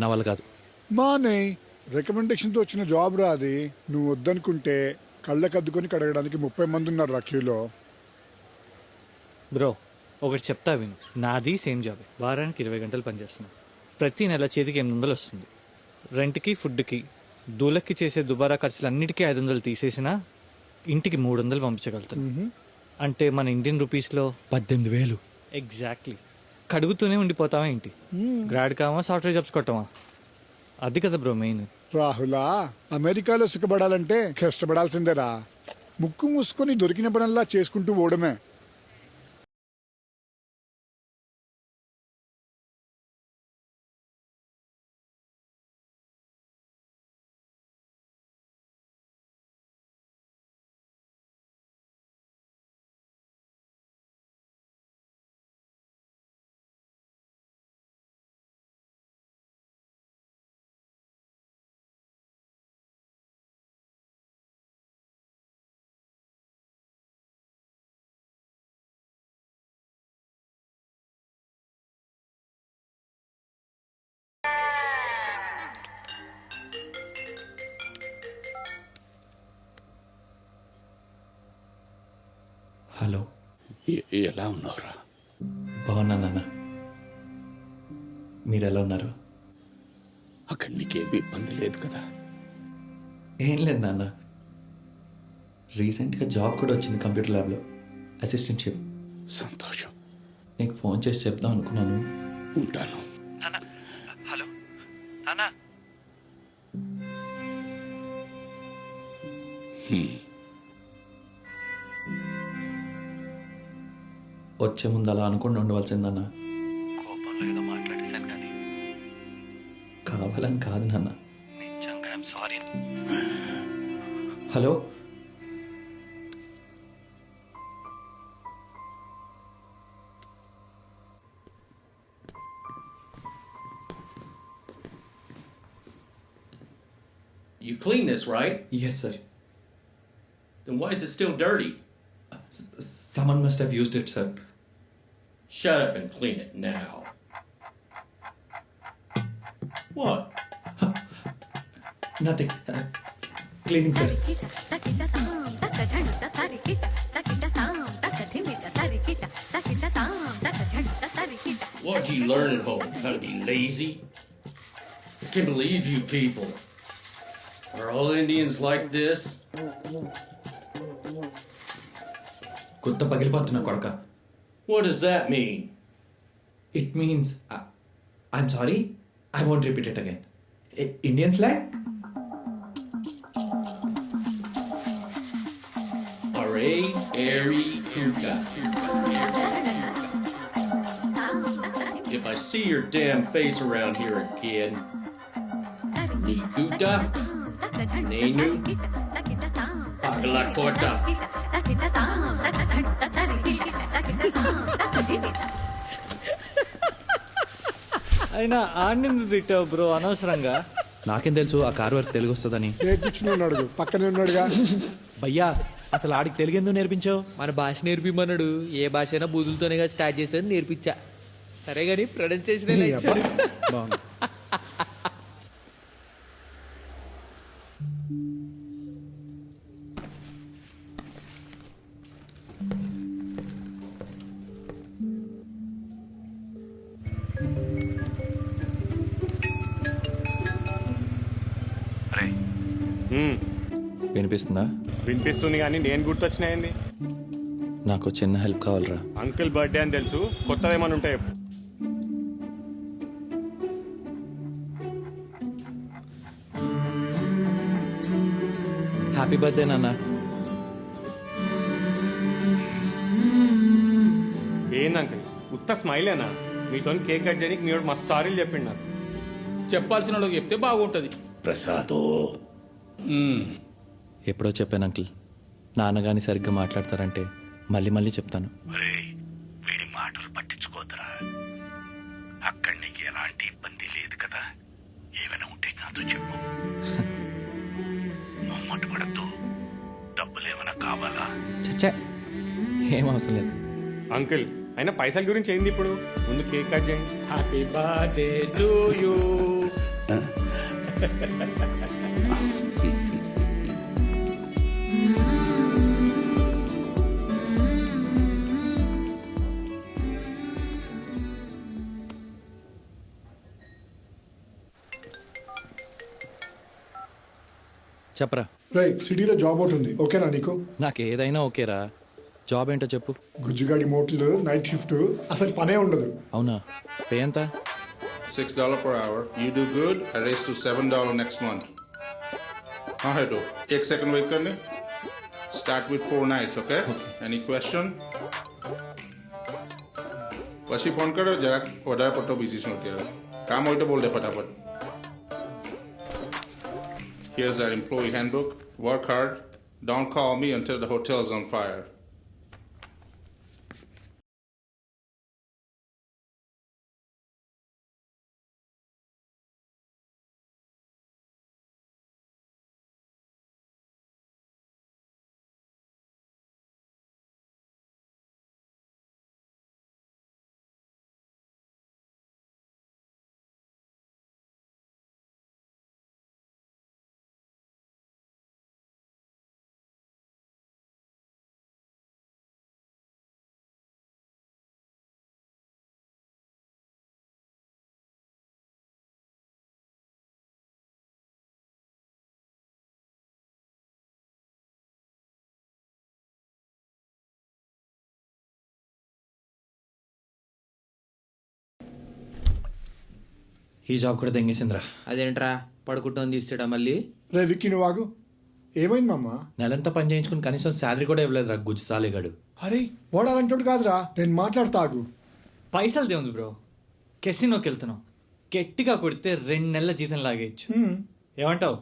నా వల్ల కాదు. మానే రికమెండేషన్తో వచ్చిన జాబ్ రా అది నువ్వు వద్దనుకుంటే కళ్ళకద్దుకొని కడగడానికి ముప్పై మంది ఉన్నారు రా క్యూలో. బ్రో ఒకటి చెప్తా విను. నాది సేమ్ జాబ్. వారానికి ఇరవై గంటలు పనిచేస్తున్నా. ప్రతి నెల చేతికి ఎనిమిది వందలు వస్తుంది. రెంట్కి ఫుడ్కి దూలకి చేసే దుబారా ఖర్చులు అన్నిటికీ ఐదు వందలు తీసేసినా ఇంటికి మూడు వందలు పంపించగలుగుతాను. అంటే మన ఇండియన్ రూపీస్లో పద్దెనిమిది వేలు. ఎగ్జాక్ట్లీ. కడుగుతూనే ఉండిపోతావా ఏంటి? గ్రాడ్ కామా సాఫ్ట్వేర్ జాబ్స్ కొట్టమా అది కదా బ్రో మెయిన్ రాహులా అమెరికాలో సుఖపడాలంటే కష్టపడాల్సిందేరా. ముక్కు మూసుకొని దొరికిన పనల్లా చేసుకుంటూ పోవడమే హలో. ఎలా ఉన్నావురా? బాగున్నా నాన్న. మీరు ఎలా ఉన్నారు? అక్కడ నీకేమీ ఇబ్బంది లేదు కదా. ఏం లేదు నాన్న. రీసెంట్గా జాబ్ కూడా వచ్చింది కంప్యూటర్ ల్యాబ్లో. అసిస్టెంట్షిప్ సంతోషం. నీకు ఫోన్ చేసి చెప్దాం అనుకున్నాను. ఉంటాను. హలో. నానా వచ్చే ముందు అలా అనుకుండా ఉండవలసిందన్న. కోపంలో ఏదో మాట్లాడేశాను కానీ. కావాలని కాదు నాన్న. నిజంగా I'm sorry. Hello? You clean this, right? Yes sir Then why is it still dirty? Someone must have used it sir Shut up and clean it now. What? Nothing cleaning sir What do you learn at home? How to be lazy? I can't believe you people. Are all Indians like this? కొత్త పగిలిపోతున్నా కొడక What does that mean? It means, uh, I'm sorry, I won't repeat it again. I- Indian slang? Hooray, airy, kuka. If I see your damn face around here again, Nikuta, Nenu, Pakalakorta. అయినా ఆడినందు తిట్టావు bro అనవసరంగా. నాకేం తెలుసు ఆ car work Telugu వస్తుందని. నేర్పించిన పక్కనే ఉన్నాడుగా. భయ్యా అసలు ఆడికి తెలుగు ఎందుకు నేర్పించావు? మన భాష నేర్పిమన్నాడు. ఏ భాష అయినా బూతులతోనే కదా స్టార్ట్ చేశాను నేర్పించా సరే కానీ ప్రొనౌన్సియేషన్ బాగుంది. వినిపిస్తుందా? వినిపిస్తుంది కానీ నేను గుర్తొచ్చినాయండి. నాకు చిన్న హెల్ప్ కావాలరా. అంకుల్ బర్త్డే అని తెలుసు కొత్తది ఏమైనా ఉంటాయి. హ్యాపీ బర్త్డే నాన్న. ఏంది అంకుల్? ఉత్త స్మైలేనా? మీతో కేక్ కట్ చేయడానికి మీరు మస్తు సారీలు చెప్పిండు నాకు. చెప్పాల్సిన వాళ్ళకి చెప్తే బాగుంటది. ప్రసాదో. ఎప్పుడో చెప్పాను అంకుల్. నాన్నగాని సరిగ్గా మాట్లాడతారంటే మళ్ళీ మళ్ళీ చెప్తాను. వీడి మాటలు పట్టించుకోదరా. అక్కడ నీకు ఎలాంటి ఇబ్బంది లేదు కదా? ఏమైనా ఉంటే నాతో చెప్పు. మొమ్మట పడద్దు డబ్బులు ఏమైనా కావాలా? చచ్చా ఏం అవసరం లేదు. అంకుల్ అయినా పైసల గురించి ఏంది ఇప్పుడు? ముందు కేక్ కట్ చేయండి హ్యాపీ బర్త్డే టు యూ చెప్పరా. రై సిటీలో జాబ్ ఒకటి ఉంది. ఓకేనా నీకు? నాకు ఏదైనా ఓకేరా. జాబ్ ఏంటో చెప్పు. గుజ్జుగాడి మోటల్ నైట్ షిఫ్ట్ అసలు పనే ఉండదు. అవునా? పే ఎంత? Six dollar per hour you do good I raise to seven dollar next month హెడో ఎక్ సెకండ్ వెయిట్ కండి start with four nights okay any question પછી ఫోన్ కడ જરાક વધારે પડતો બિઝી છું અત્યારે કામ હોય તો Here's our employee handbook. Work hard. Don't call me until the hotel's on fire. ఈ జాబ్ కూడా దెంగేసిందిరా. అదేంట్రా? పడుకుంటోంది తీస్తాడా మళ్ళీ? రే విక్కీ నువ్వు ఆగు. ఏమైంది మామ? నెలంతా పని చేయించుకుని కనీసం శాలరీ కూడా ఇవ్వలేదురా గుజ్జు సాలేగాడు. అరే వాడు అలాంటి కాదురా. నేను మాట్లాడతా ఆగు. పైసలు ఉంది బ్రో. కెసినోకి వెళ్తున్నాం గట్టిగా కొడితే రెండు నెలల జీతం లాగేయచ్చు. ఏమంటావు?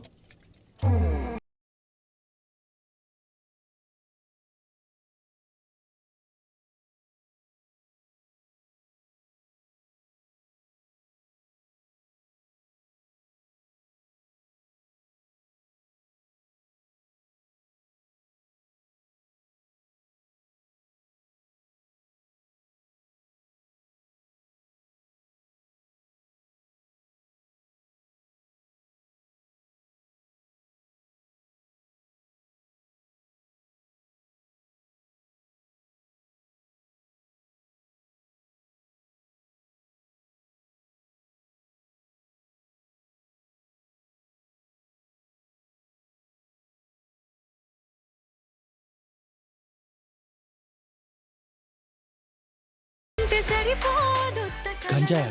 గంజాయా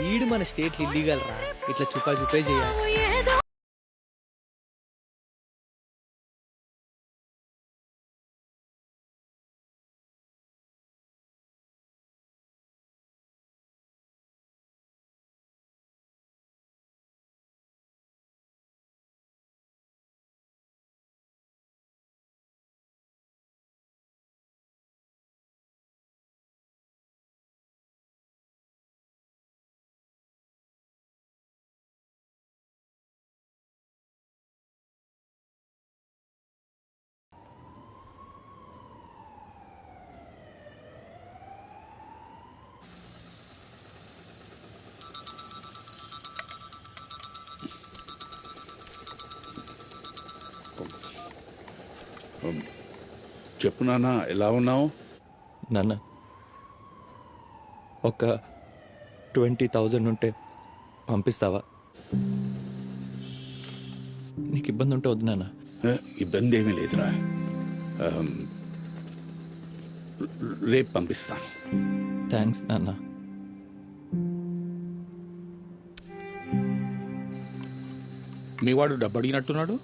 వీడు మన స్టేట్ ఇల్లీగల్ రా. ఇట్లా చుపా చుపే చేయాలి. చెప్పు నాన్న ఎలా ఉన్నావు? నాన్న ఒక ట్వంటీ థౌజండ్ ఉంటే పంపిస్తావా? నీకు ఇబ్బంది ఉంటే వద్దు నాన్న. ఇబ్బంది ఏమీ లేదురా. రేపు పంపిస్తాను థ్యాంక్స్ నాన్న. మీ వాడు డబ్బు అడిగినట్టున్నాడు?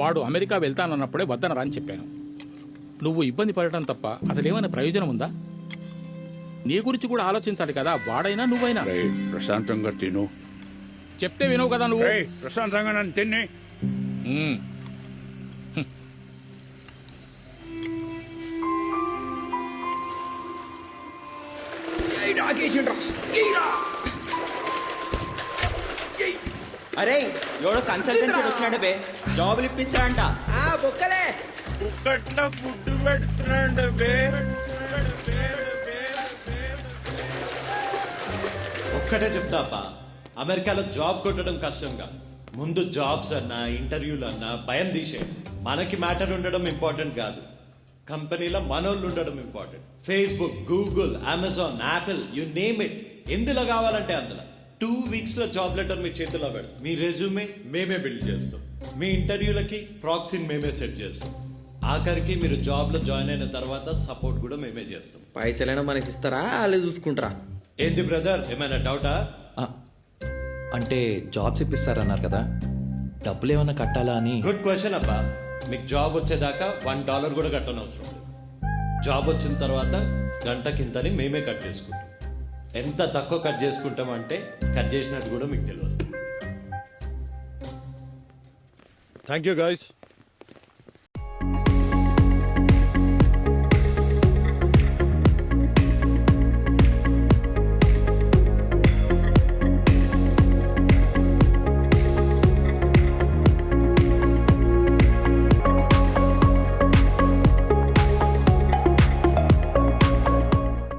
వాడు అమెరికా వెళ్తానన్నప్పుడే వద్దనరా అని చెప్పాను. నువ్వు ఇబ్బంది పడటం తప్ప అసలు ఏమైనా ప్రయోజనం ఉందా? నీ గురించి కూడా ఆలోచించాలి కదా వాడైనా నువ్వైనా. రే ప్రశాంతంగా తిను. చెప్తే వినవు కదా నువ్వు. రే ప్రశాంతంగా నన్ను తిని మ్మ్. అరే ఎవడో కన్సల్టెన్సీ వచ్చినాడు బే జాబులు ఇప్పిస్తాడంట. ఆ బొక్కలే. ఫుడ్ పెడుతున్నాడు బే. ఒక్కటే చెప్తా అమెరికాలో జాబ్ కొట్టడం కష్టంగా. ముందు జాబ్స్ అన్నా ఇంటర్వ్యూలు అన్నా భయం తీసే మనకి మ్యాటర్ ఉండడం ఇంపార్టెంట్ కాదు. కంపెనీలో మనోళ్ళు ఉండడం important. Facebook Google Amazon Apple you name it ఎందులో కావాలంటే అందులో. టూ వీక్స్లో జాబ్ లెటర్ మీ చేతిలో పెడతాం. మీ రెజ్యూమే మేమే బిల్డ్ చేస్తాం. మీ ఇంటర్వ్యూలకి ప్రాక్సీని మేమే సెట్ చేస్తాం. ఆఖరికి మీరు జాబ్లో జాయిన్ అయిన తర్వాత సపోర్ట్ కూడా మేమే చేస్తాం. పైసలైనా మనకి ఇస్తారా? వాళ్ళే చూసుకుంటారా? ఏంది బ్రదర్ ఏమైనా డౌటా ఆ, అంటే జాబ్స్ ఇప్పిస్తారన్నారు కదా. డబ్బులు ఏమైనా కట్టాలా అని. గుడ్ క్వశ్చన్ అబ్బా. మీకు జాబ్ వచ్చేదాకా వన్ డాలర్ కూడా కట్టనవసరం లేదు. జాబ్ వచ్చిన తర్వాత గంట కిందని మేమే కట్ చేసుకుంటాం. ఎంత తక్కువ కట్ చేసుకుంటాం అంటే కట్ చేసినట్టు కూడా మీకు తెలియదు. Thank you guys